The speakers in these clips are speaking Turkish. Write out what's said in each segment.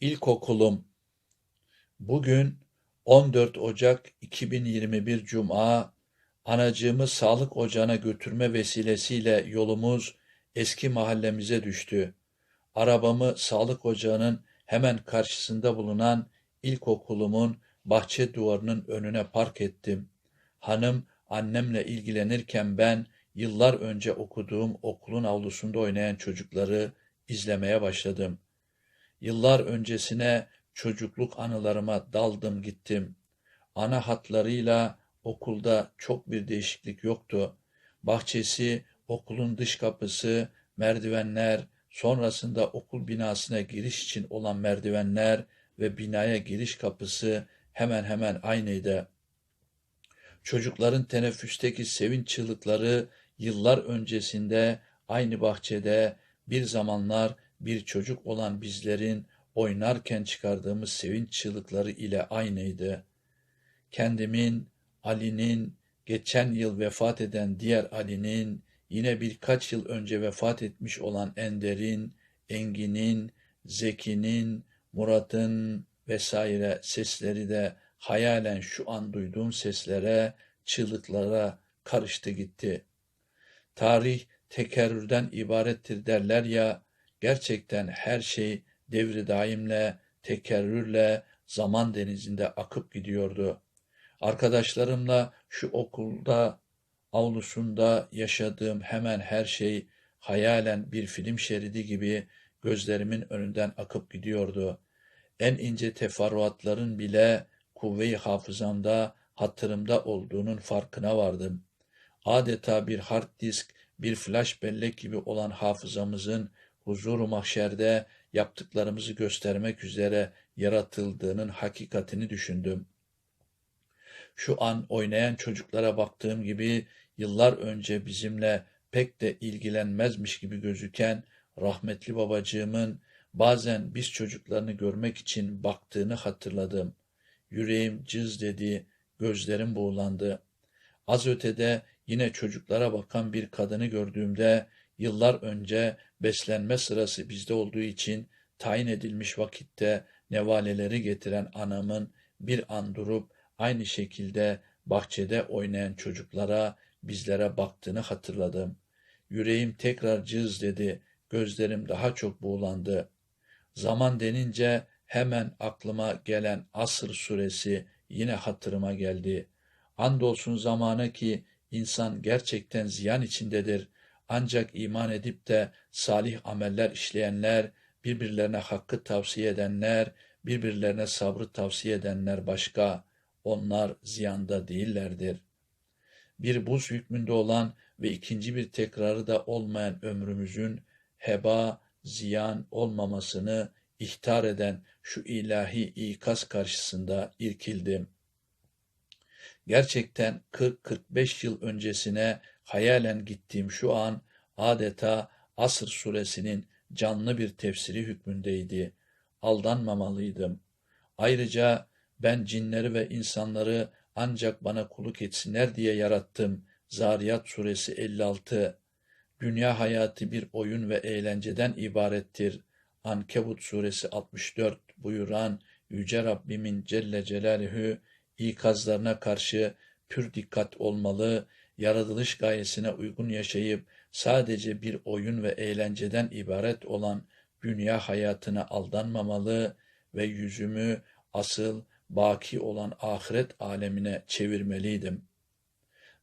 İlkokulum Bugün 14 Ocak 2021 Cuma anacığımı sağlık ocağına götürme vesilesiyle yolumuz eski mahallemize düştü. Arabamı sağlık ocağının hemen karşısında bulunan ilkokulumun bahçe duvarının önüne park ettim. Hanım annemle ilgilenirken ben yıllar önce okuduğum okulun avlusunda oynayan çocukları izlemeye başladım. Yıllar öncesine çocukluk anılarıma daldım gittim. Ana hatlarıyla okulda çok bir değişiklik yoktu. Bahçesi, okulun dış kapısı, merdivenler, sonrasında okul binasına giriş için olan merdivenler ve binaya giriş kapısı hemen hemen aynıydı. Çocukların teneffüsteki sevinç çığlıkları yıllar öncesinde aynı bahçede bir zamanlar bir çocuk olan bizlerin oynarken çıkardığımız sevinç çığlıkları ile aynıydı. Kendimin, Ali'nin, geçen yıl vefat eden diğer Ali'nin, yine birkaç yıl önce vefat etmiş olan Ender'in, Engin'in, Zeki'nin, Murat'ın vesaire sesleri de hayalen şu an duyduğum seslere, çığlıklara karıştı gitti. Tarih tekerrürden ibarettir derler ya, gerçekten her şey devri daimle, tekerrürle, zaman denizinde akıp gidiyordu. Arkadaşlarımla şu okulda, avlusunda yaşadığım hemen her şey hayalen bir film şeridi gibi gözlerimin önünden akıp gidiyordu. En ince teferruatların bile kuvve-i hafızamda, hatırımda olduğunun farkına vardım. Adeta bir hard disk, bir flash bellek gibi olan hafızamızın huzur-u mahşerde yaptıklarımızı göstermek üzere yaratıldığının hakikatini düşündüm. Şu an oynayan çocuklara baktığım gibi yıllar önce bizimle pek de ilgilenmezmiş gibi gözüken rahmetli babacığımın bazen biz çocuklarını görmek için baktığını hatırladım. Yüreğim cız dedi, gözlerim buğulandı. Az ötede yine çocuklara bakan bir kadını gördüğümde yıllar önce beslenme sırası bizde olduğu için tayin edilmiş vakitte nevaleleri getiren anamın bir an durup aynı şekilde bahçede oynayan çocuklara, bizlere baktığını hatırladım. Yüreğim tekrar cız dedi, gözlerim daha çok buğulandı. Zaman denince hemen aklıma gelen Asır suresi yine hatırıma geldi. Andolsun zamana ki insan gerçekten ziyan içindedir. Ancak iman edip de salih ameller işleyenler, birbirlerine hakkı tavsiye edenler, birbirlerine sabrı tavsiye edenler başka, onlar ziyanda değillerdir. Bir buz hükmünde olan ve ikinci bir tekrarı da olmayan ömrümüzün heba, ziyan olmamasını ihtar eden şu ilahi ikaz karşısında irkildim. Gerçekten 40-45 yıl öncesine hayalen gittiğim şu an adeta Asr suresinin canlı bir tefsiri hükmündeydi. Aldanmamalıydım. Ayrıca ben cinleri ve insanları ancak bana kuluk etsinler diye yarattım. Zariyat suresi 56 Dünya hayatı bir oyun ve eğlenceden ibarettir. Ankebut suresi 64 buyuran Yüce Rabbimin Celle Celaluhu ikazlarına karşı pür dikkat olmalı, yaratılış gayesine uygun yaşayıp sadece bir oyun ve eğlenceden ibaret olan dünya hayatına aldanmamalı ve yüzümü asıl baki olan ahiret alemine çevirmeliydim.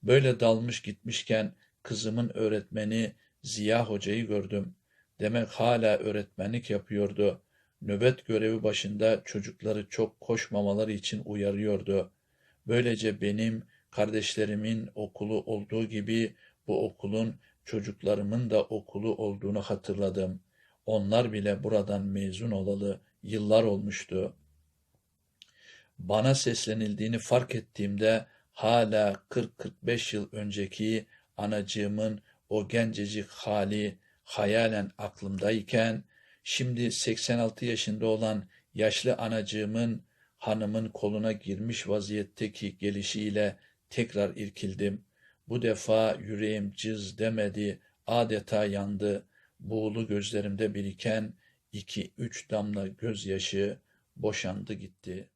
Böyle dalmış gitmişken kızımın öğretmeni Ziya Hoca'yı gördüm. Demek hala öğretmenlik yapıyordu. Nöbet görevi başında çocukları çok koşmamaları için uyarıyordu. Böylece benim kardeşlerimin okulu olduğu gibi bu okulun çocuklarımın da okulu olduğunu hatırladım. Onlar bile buradan mezun olalı yıllar olmuştu. Bana seslenildiğini fark ettiğimde hala 40-45 yıl önceki anacığımın o gencecik hali hayalen aklımdayken, şimdi 86 yaşında olan yaşlı anacığımın hanımın koluna girmiş vaziyetteki gelişiyle tekrar irkildim. Bu defa yüreğim cız demedi, adeta yandı. Buğulu gözlerimde biriken iki, üç damla gözyaşı boşandı gitti.